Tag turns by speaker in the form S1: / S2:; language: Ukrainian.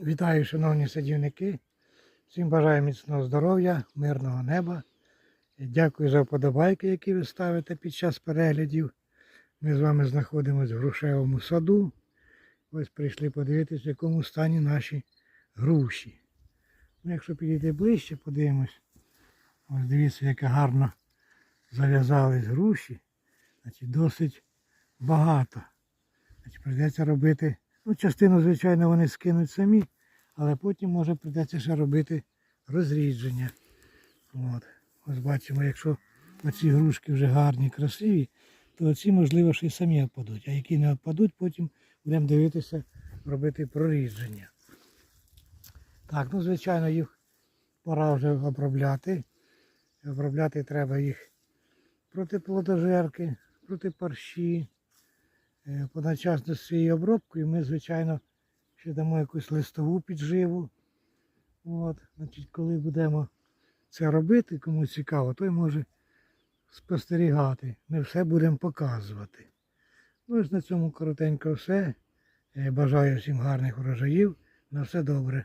S1: Вітаю, шановні садівники. Всім бажаю міцного здоров'я, мирного неба. Дякую за вподобайки, які ви ставите під час переглядів. Ми з вами знаходимося в грушевому саду. Ось прийшли подивитися, в якому стані наші груші. Ну, якщо підійти ближче, подивимось. Ось дивіться, яке гарно зав'язались груші. Значить, досить багато. Значить, прийдеться робити. Ну, частину, звичайно, вони скинуть самі, але потім може прийдеться ще робити розрідження. От. Ось бачимо, якщо оці грушки вже гарні, красиві, то оці, можливо, ще й самі опадуть. А які не опадуть, потім будемо дивитися, робити прорідження. Так, ну звичайно, їх пора вже обробляти. Обробляти треба їх проти плодожерки, проти парші. Е, Одночасно з цією обробкою ми, звичайно, ще дамо якусь листову підживу. От, значить, коли будемо це робити, кому цікаво, той може спостерігати. Ми все будемо показувати. Ну ось на цьому коротенько все. Е, Бажаю всім гарних урожаїв. На все добре.